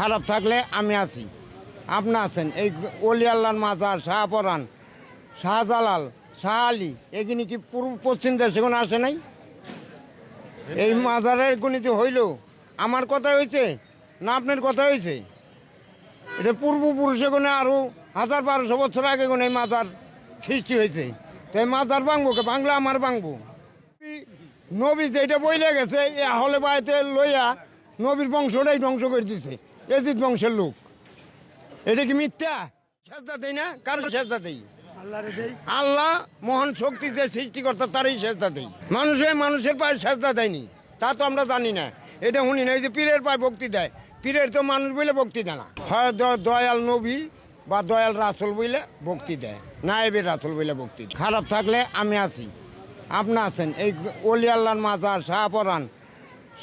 খারাপ থাকলে আমি আছি। আপনি আছেন। এই অলি আল্লাহর মাজার, শাহপরান, শাহজালাল, শাহ আলী এগুলি কি পূর্ব পশ্চিম দেশে কোনো আসে নাই? এই মাজারের গণিত হইল। আমার কথা হয়েছে না আপনার কথা হয়েছে এটা পূর্বপুরুষে কোনে আরও হাজার বারোশো বছর আগে কোনে এই মাজার সৃষ্টি হয়েছে তো এই মাজার ভাঙবো কে? বাংলা আমার ভাঙবো। নবী যেটা বইলে গেছে, এ হলে বাড়িতে লইয়া নবীর বংশটাই ধ্বংস করে দিছে। এজিদ বংশের লোক। এটা কি মিথ্যা? সেজদা দেই না? কার সেজদা দেই? আল্লাহ মহান শক্তি যে সৃষ্টিকর্তা তারই সেজদা দেই। মানুষে মানুষের পায়ে সেজদা দেয়নি। তা তো আমরা জানি না। এটা শুনি না এই যে পীরের পায়ে ভক্তি দেয়। পীরের তো মানুষ বলে ভক্তি দেয় না। হয় দয়াল নবী বা দয়াল রাসুল বইলে ভক্তি দেয়। নায়েবের রাসুল বইলে ভক্তি দেয়। খারাপ থাকলে আমি আছি। আপনি আছেন। এই অলি আল্লাহর মাজার শাহপরান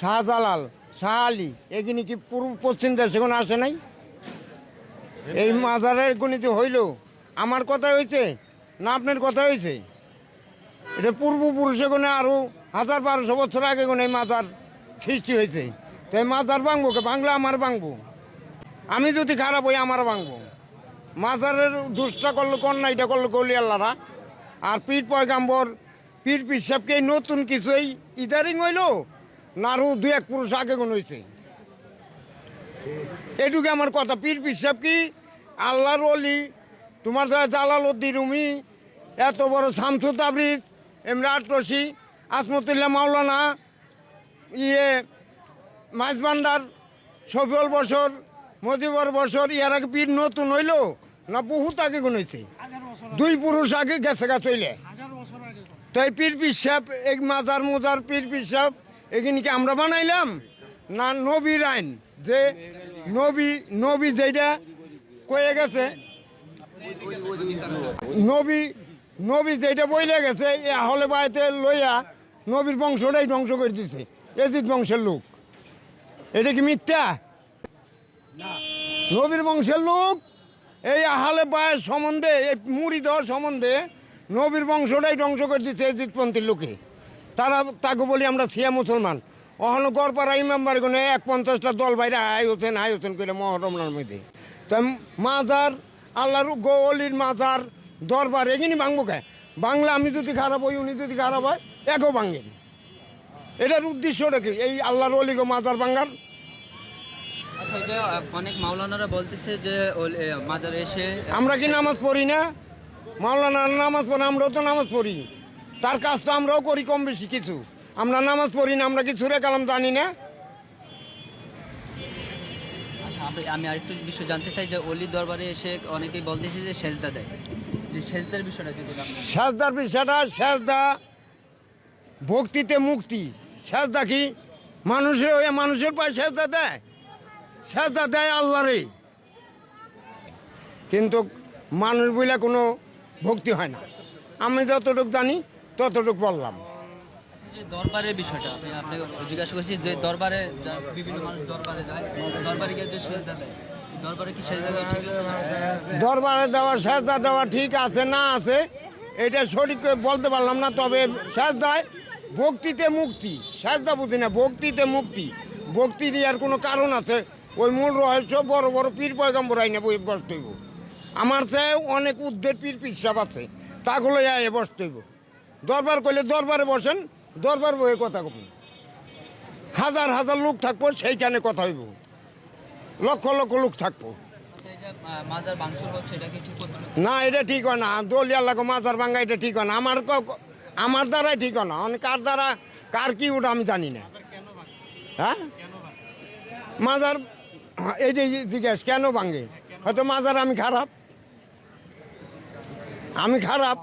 শাহজালাল শাহ আলী এগুলি কি পূর্ব পশ্চিম দেশে কোনো আসে নাই? এই মাজারের গণিত হইল। আমার কথা হয়েছে না আপনার কথা হয়েছে এটা পূর্বপুরুষে কোনে আরও হাজার বারোশো বছর আগে কোনে এই মাজার সৃষ্টি হয়েছে তো এই মাজার ভাঙবো কে? বাংলা আমার ভাঙবো। আমি যদি খারাপ হই, আমার ভাঙবো। মাজারের দুষ্টা করল কন্যা এটা করল কলি আল্লাহরা। আর পীর পয়গাম্বর, পীর পিসাবকে নতুন কিছু এই ইদারিং হইল। না আরও দু এক পুরুষ আগে কোন হয়েছে এটুকু আমার কথা পীর পিসাব কি? আল্লাহর অলি তোমার যারা জালাল উদ্দিন রুমি এত বড় শামসু তাবরিজ এমরাট রশি আসমতুল্লাহ মাওলানা ইয়ে মাঝবান্ডার শফিউল বছর মজিবর বছর ইয়ার আগে পীর নতুন হইল না বহুত আগে গুণ হয়েছে দুই পুরুষ আগে গেছে গা চইলে। তো এই পীর পিসাব এই মাজার মোজার পীর পিসাব এখানে কি আমরা বানাইলাম? না নবীর আইন? যে নবী নবী যেটা কয়ে গেছে নবী নবী যেটা বইলে গেছে এ হলে বাড়িতে লইয়া নবীর বংশটাই ধ্বংস করে দিছে। এজিদ বংশের লোক। এটা কি মিথ্যা? নবীর বংশের লোক? এই আহালে বায়ের সম্বন্ধে এই মুড়ি দেওয়ার সম্বন্ধে নবীর বংশটাই ধ্বংস করে দিচ্ছে এজিদপন্থীর লোকে। তারা তাকে বলি আমরা সিয়া মুসলমান। অহনো গড়পাড়া ইমাম বাড়িগুলো এক পঞ্চাশটা দল বাইরে হাই হোসেন হাই হোসেন করে মহরমনার মধ্যে তো মাজার আল্লাহর গলির মাজার দরবার এগিনি ভাঙবো কে? বাংলা আমি যদি খারাপ হই উনি যদি খারাপ হয় একও ভাঙেন এটার উদ্দেশ্যটা কি? এই আল্লাহর অলিগো মাজার ভাঙ্গার আচ্ছা যে অনেক মাওলানারা বলতেছে যে মাজারে এসে আমরা কি নামাজ পড়ি না? মাওলানা নামাজ পড়ে আমরাও তো নামাজ পড়ি। তার কাজ তো আমরাও করি কম বেশি কিছু। আমরা নামাজ পড়ি না আমরা কি সুরে কালাম জানি না। আচ্ছা আমি- আরেকটু বিষয় জানতে চাই যে অলি দরবারে এসে অনেকেই বলতেছি যে সেজদা দেয়। যে সেজদার বিষয়টা যদি সাজদার বিষয়টা সাজদা ভক্তিতে মুক্তি। সাজদা কি? মানুষের ওই মানুষের পায়ে সাজদা দেয়। সাজদা দেয় আল্লাহরে। কিন্তু মানুষ বলে কোনো ভক্তি হয় না। আমি যতটুকু জানি ততটুকু বললাম। আচ্ছা, যে দরবারের বিষয়টা আমি আপনাকে জিজ্ঞাসা করছি যে দরবারে বিভিন্ন মানুষ দরবারে যায় দরবারে গিয়ে যে সেজদা দেয় দরবারে কি সেজদা দেওয়া ঠিক আছে? দরবারে দেওয়া সেজদা দেওয়া ঠিক আছে না আছে এটা সঠিক বলতে পারলাম না তবে সেজদায় ভক্তিতে মুক্তি সেজদা বুঝি না ভক্তিতে মুক্তি। ভক্তি দেওয়ার কোনো কারণ আছে ওই মূল রহস্য বড় বড় পীর পয়গম্বর আইনে বই বসতে হইব। আমার চেয়ে অনেক উদ্ধের পীর পিসাব আছে তাগুলো আয় বসতে হইব। দরবার করলে দরবারে বসেন, দরবার বয়ে কথা কব হাজার হাজার লোক থাকব, সেইখানে কথা হইব। লক্ষ লক্ষ লোক থাকব। না, এটা ঠিক হয় না। দলিয়া লাগো মাজার ভাঙ্গা, এটা ঠিক হয় না। আমার আমার দ্বারাই ঠিক হয় না। কার দ্বারা, কার কি ওটা আমি জানি না। হ্যাঁ? মাজার, এই যে জিজ্ঞেস, কেন ভাঙে হয়তো মাজার আমি খারাপ। আমি খারাপ।